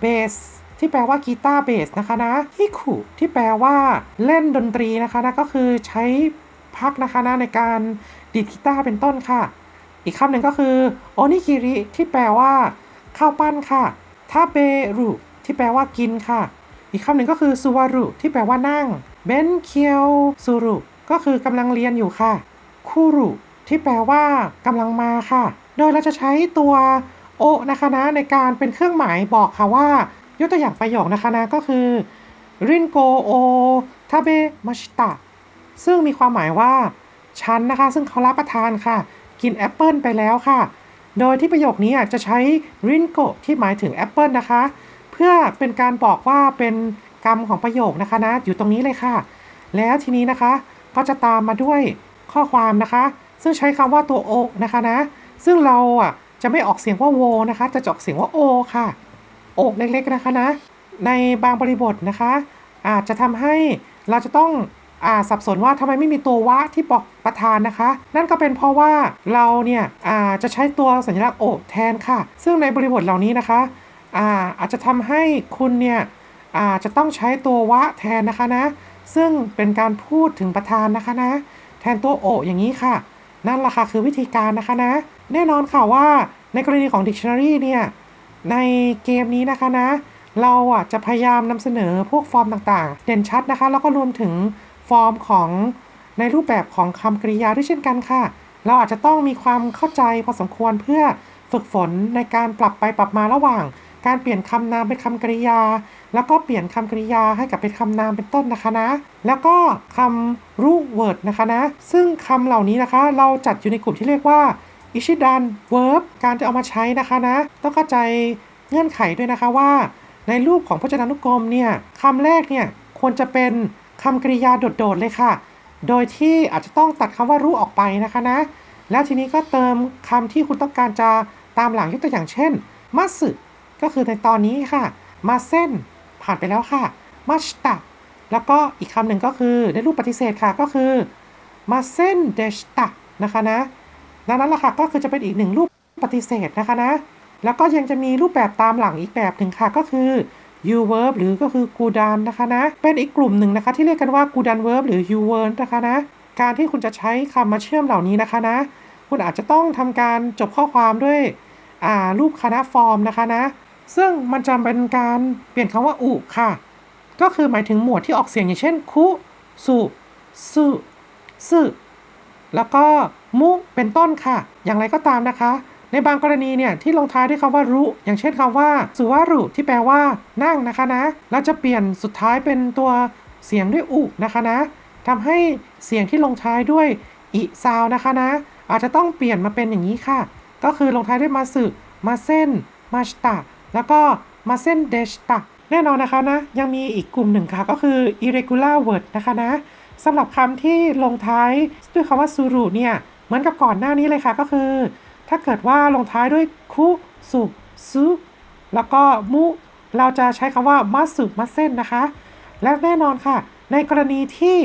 เบสที่แปลว่ากีตาร์เบสนะคะนะฮิคุที่แปลว่าเล่นดนตรีนะคะนะก็คือใช้พักนะคะนะในการดีดกีตาร์เป็นต้นค่ะ อีกคำหนึ่งก็คือโอนิกิริที่แปลว่าข้าวปั้นค่ะทาเบรุที่แปลว่ากินค่ะ อีกคำหนึ่งก็คือซูวารุที่แปลว่านั่งเบนเคียวซูรุก็คือกำลังเรียนอยู่ค่ะคูรุที่แปลว่ากำลังมาค่ะ โดยเราจะใช้ตัว โอนะคะนะในการเป็นเครื่องหมายบอกค่ะว่ายกตัวอย่างประโยคนะคะนะก็คือรินโกโอทาเบมาชิตะซึ่งมีความหมายว่าฉันนะคะ ซึ่งเขารับประทานค่ะ กินแอปเปิลไปแล้วค่ะ โดยที่ประโยคนี้จะใช้รินโกที่หมายถึงแอปเปิลนะคะ เพื่อเป็นการบอกว่าเป็นกรรมของประโยคนะคะนะอยู่ตรงนี้เลยค่ะ แล้วทีนี้นะคะก็จะตามมาด้วยข้อความนะคะ ซึ่งใช้คำว่าตัวโอนะคะนะ ซึ่งเราอะ จะไม่ออกเสียงว่าโวนะคะ จะจออกเสียงว่าโอค่ะ โอกเล็กๆนะคะนะ ในบางบริบทนะคะ อาจจะทำให้เราจะต้องอาสับสนว่าทำไมไม่มีตัววะที่บอกประธานนะคะ นั่นก็เป็นเพราะว่าเราเนี่ยอาจะใช้ตัวสัญลักษณ์โอกแทนค่ะ ซึ่งในบริบทเหล่านี้นะคะอาอาจจะทำให้คุณเนี่ยอาจะต้องใช้ตัววะแทนนะคะนะ ซึ่งเป็นการพูดถึงประธานนะคะนะ แทนตัวโออย่างนี้ค่ะ นั่นแหละค่ะคือวิธีการนะคะนะ แน่นอนค่ะว่าในกรณีของ dictionary เนี่ยในเกมนี้นะคะนะ เราอะจะพยายามนำเสนอพวกฟอร์มต่างๆ เด่นชัดนะคะ แล้วก็รวมถึงฟอร์มของในรูปแบบของคำกริยาด้วยเช่นกันค่ะ เราอาจจะต้องมีความเข้าใจพอสมควรเพื่อฝึกฝนในการปรับไปปรับมาระหว่าง การเปลี่ยนคำนามเป็นคำกริยา แล้วก็เปลี่ยนคำกริยาให้กับเป็นคำนามเป็นต้นนะคะนะ แล้วก็คำรูเวิร์ดนะคะนะ ซึ่งคำเหล่านี้นะคะ เราจัดอยู่ในกลุ่มที่เรียกว่าอิชิดันเวิร์บการจะเอามาใช้นะคะนะ ต้องเข้าใจเงื่อนไขด้วยนะคะว่า ในรูปของพจนานุกรมเนี่ยคำแรกเนี่ยควรจะเป็นคำกริยาโดดๆเลยค่ะ โดยที่อาจจะต้องตัดคำว่ารู้ออกไปนะคะนะ แล้วทีนี้ก็เติมคำที่คุณต้องการจะตามหลังยกตัวอย่างเช่นมัสึ ก็คือในตอนนี้ค่ะ มาเส้นผ่านไปแล้วค่ะมาชตะแล้วก็อีกคำหนึ่งก็คือในรูปปฏิเสธค่ะก็คือมาเส้นเดชตะนะคะนะดังนั้นล่ะค่ะก็คือจะเป็นอีกหนึ่งรูปปฏิเสธนะคะนะแล้วก็ยังจะมีรูปแบบตามหลังอีกแบบหนึ่งค่ะก็คือ you verb หรือก็คือกูดานนะคะนะเป็นอีกกลุ่มหนึ่งนะคะ ที่เรียกกันว่ากูดาน verb หรือ you verb นะคะนะการที่คุณจะใช้คำมาเชื่อมเหล่านี้นะคะนะคุณอาจจะต้องทำการจบข้อความด้วยอ่ารูปคณะฟอร์มนะคะนะ ซึ่งมันจะเป็นการเปลี่ยนคำว่าอุค่ะ ก็คือหมายถึงหมวดที่ออกเสียงอย่างเช่น คุ สุสุสึแล้วก็มุเป็นต้นค่ะ อย่างไรก็ตามนะคะ ในบางกรณีเนี่ยที่ลงท้ายด้วยคำว่ารุอย่างเช่นคำว่าสุวารุที่แปลว่า นั่งนะคะนะเราจะเปลี่ยนสุดท้ายเป็นตัวเสียงด้วยอุนะคะนะทำให้เสียงที่ลงท้ายด้วยอิซาวนะคะนะ อาจจะต้องเปลี่ยนมาเป็นอย่างนี้ค่ะ ก็คือลงท้ายด้วยมาสึมาเส้นมาชตะ แล้วก็มาเส้นเดชตะแน่นอนนะคะนะยังมีอีกกลุ่มหนึ่งค่ะ ก็คือ irregular word นะคะนะสำหรับคำที่ลงท้ายด้วยคำว่าซูรุเนี่ยเหมือนกับก่อนหน้านี้เลยค่ะก็คือ ถ้าเกิดว่าลงท้ายด้วยคุสุซุแล้วก็มุเราจะใช้คำว่ามัสึมัเส้นนะคะ และแน่นอนค่ะ ในกรณีที่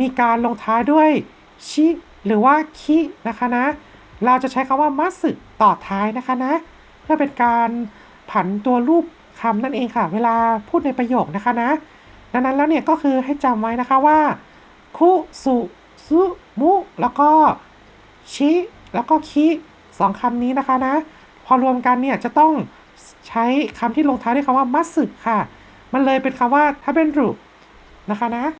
มีการลงท้ายด้วยชิหรือว่าคินะคะนะเราจะใช้คำว่ามัสึต่อท้ายนะคะนะเพื่อเป็นการ ผันตัวรูปคำนั่นเองค่ะ เวลาพูดในประโยคนะคะนะ ดังนั้นแล้วเนี่ยก็คือให้จำไว้นะคะว่า คุสุซุมุ แล้วก็ชิแล้วก็คิสองคำนี้นะคะนะ พอรวมกันเนี่ยจะต้องใช้คำที่ลงท้ายด้วยคำว่ามัสึค่ะ มันเลยเป็นคำว่าถ้าเป็นรุนะคะนะ